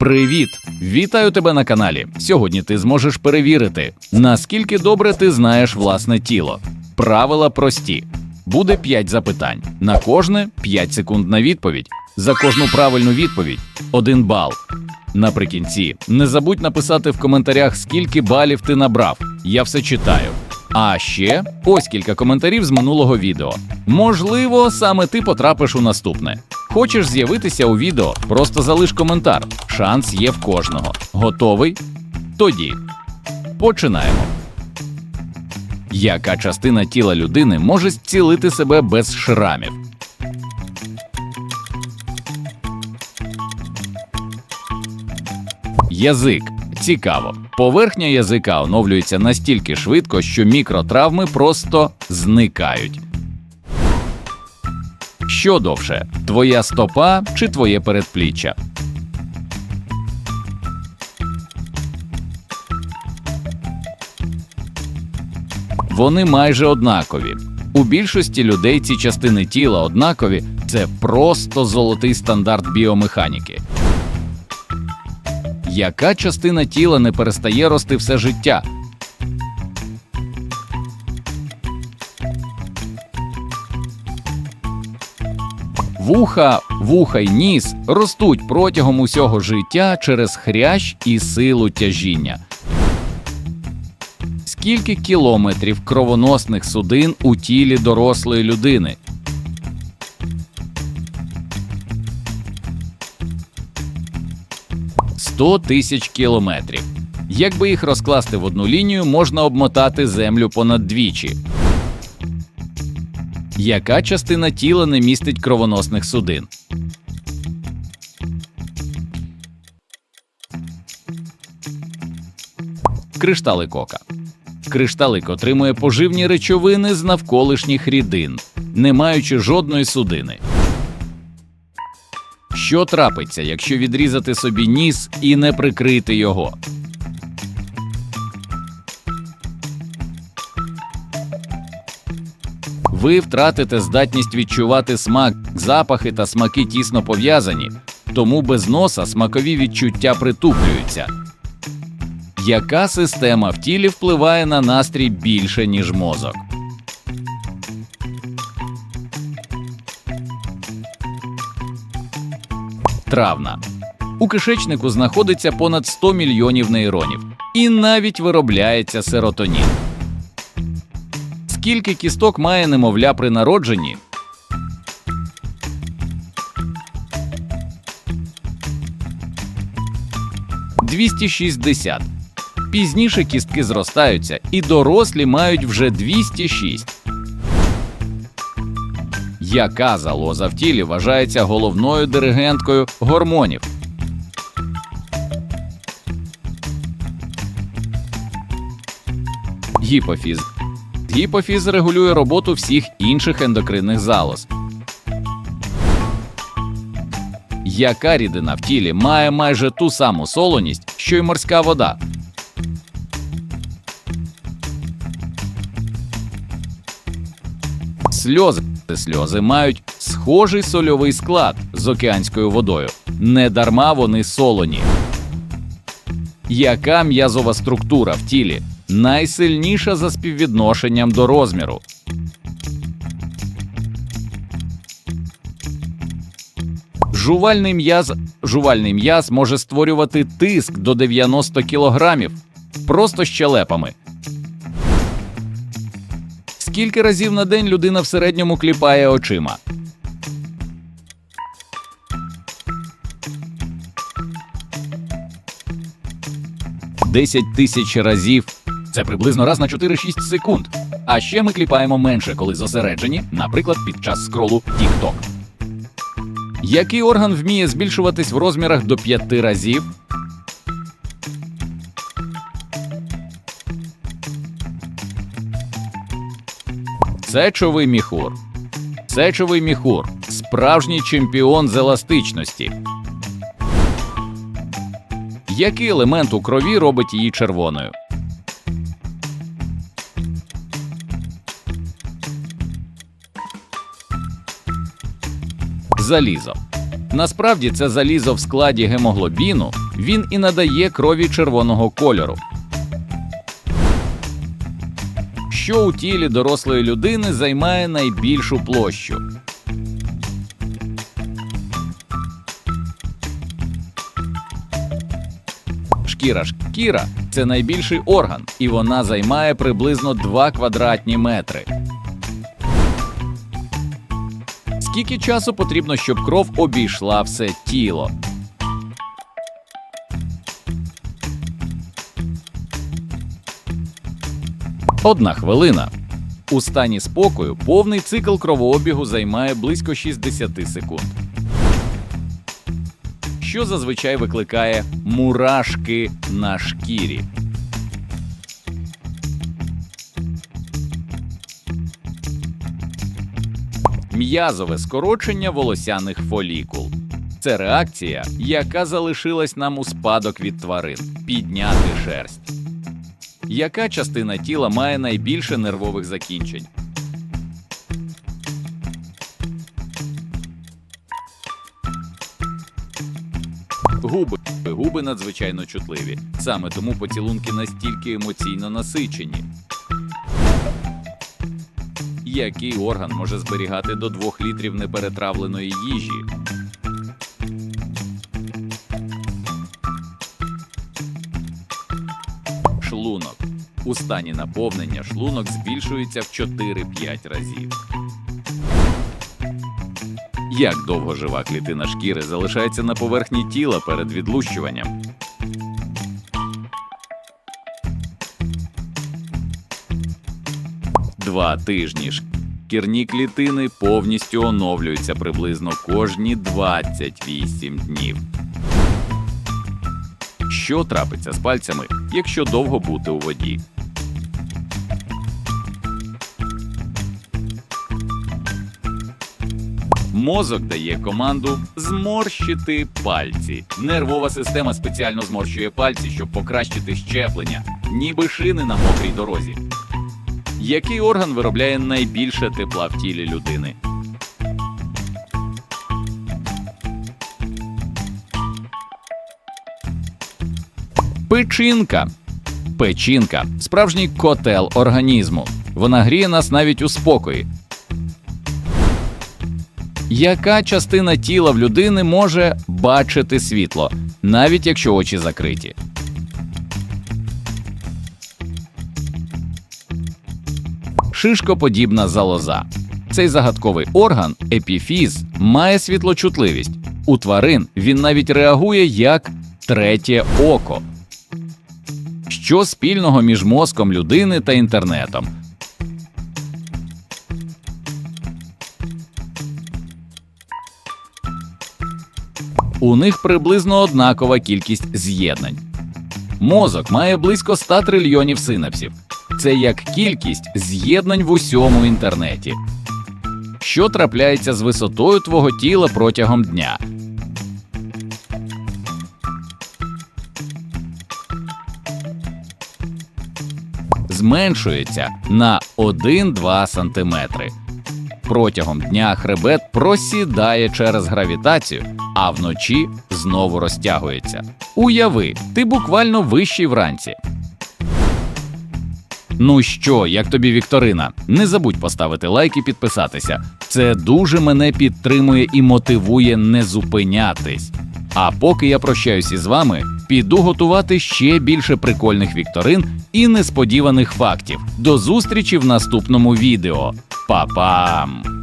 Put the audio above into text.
Привіт! Вітаю тебе на каналі. Сьогодні ти зможеш перевірити, наскільки добре ти знаєш власне тіло. Правила прості. Буде 5 запитань. На кожне 5 секунд на відповідь. За кожну правильну відповідь 1 бал. Наприкінці не забудь написати в коментарях, скільки балів ти набрав. Я все читаю. А ще ось кілька коментарів з минулого відео. Можливо, саме ти потрапиш у наступне. Хочеш з'явитися у відео? Просто залиш коментар. Шанс є в кожного. Готовий? Тоді починаємо. Яка частина тіла людини може зцілити себе без шрамів? Язик. Цікаво. Поверхня язика оновлюється настільки швидко, що мікротравми просто зникають. Що довше, твоя стопа чи твоє передпліччя? Вони майже однакові. У більшості людей ці частини тіла однакові це просто золотий стандарт біомеханіки. Яка частина тіла не перестає рости все життя? Вуха, вуха й ніс ростуть протягом усього життя через хрящ і силу тяжіння. Скільки кілометрів кровоносних судин у тілі дорослої людини? Сто тисяч кілометрів. Якби їх розкласти в одну лінію, можна обмотати землю понад двічі. Яка частина тіла не містить кровоносних судин? Кришталик ока. Кришталик отримує поживні речовини з навколишніх рідин, не маючи жодної судини. Що трапиться, якщо відрізати собі ніс і не прикрити його? Ви втратите здатність відчувати смак, запахи та смаки тісно пов'язані, тому без носа смакові відчуття притуплюються. Яка система в тілі впливає на настрій більше, ніж мозок? Травна. У кишечнику знаходиться понад 100 мільйонів нейронів, і навіть виробляється серотонін. Скільки кісток має немовля при народженні? Двісті шістдесят. Пізніше кістки зростаються, і дорослі мають вже 206. Яка залоза в тілі вважається головною диригенткою гормонів? Гіпофіз. Гіпофіз регулює роботу всіх інших ендокринних залоз. Яка рідина в тілі має майже ту саму солоність, що й морська вода? Сльози. Сльози мають схожий сольовий склад з океанською водою. Недарма вони солоні. Яка м'язова структура в тілі найсильніша за співвідношенням до розміру? Жувальний м'яз жувальний м'яз може створювати тиск до 90 кг просто щелепами. Скільки разів на день людина в середньому кліпає очима? Десять тисяч разів. Це приблизно раз на 4-6 секунд. А ще ми кліпаємо менше, коли зосереджені, наприклад, під час скролу TikTok. Який орган вміє збільшуватись в розмірах до 5 разів? Сечовий міхур. Сечовий міхур справжній чемпіон з еластичності. Який елемент у крові робить її червоною? Залізо. Насправді це залізо в складі гемоглобіну Він і надає крові червоного кольору. Що у тілі дорослої людини займає найбільшу площу? Шкіра шкіра це найбільший орган, і вона займає приблизно 2 квадратні метри. Скільки часу потрібно, щоб кров обійшла все тіло? Одна хвилина. У стані спокою повний цикл кровообігу займає близько 60 секунд. Що зазвичай викликає мурашки на шкірі? М'язове скорочення волосяних фолікул. Це реакція, яка залишилась нам у спадок від тварин підняти шерсть. Яка частина тіла має найбільше нервових закінчень? Губи. Губи надзвичайно чутливі. Саме тому поцілунки настільки емоційно насичені. Який орган може зберігати до 2 літрів неперетравленої їжі? У стані наповнення шлунок збільшується в 4-5 разів. Як довго жива клітина шкіри залишається на поверхні тіла перед відлущуванням? Два тижні шкірні клітини повністю оновлюються приблизно кожні 28 днів. Що трапиться з пальцями, якщо довго бути у воді? Мозок дає команду зморщити пальці. Нервова система спеціально зморщує пальці, щоб покращити щеплення, ніби шини на мокрій дорозі. Який орган виробляє найбільше тепла в тілі людини? Печінка. Печінка справжній котел організму. Вона гріє нас навіть у спокої. Яка частина тіла в людини може бачити світло, навіть якщо очі закриті? Шишкоподібна залоза. Цей загадковий орган, епіфіз, має світлочутливість. У тварин він навіть реагує як третє око. Що спільного між мозком людини та інтернетом? У них приблизно однакова кількість з'єднань. Мозок має близько 100 трильйонів синапсів. Це як кількість з'єднань в усьому інтернеті. Що трапляється з висотою твого тіла протягом дня? Зменшується на 1-2 см. Протягом дня хребет просідає через гравітацію, а вночі знову розтягується. Уяви, ти буквально вищий вранці. Ну що, як тобі Вікторина? Не забудь поставити лайк і підписатися. Це дуже мене підтримує і мотивує не зупинятись. А поки я прощаюсь із вами, піду готувати ще більше прикольних вікторин і несподіваних фактів. До зустрічі в наступному відео. Па-пам!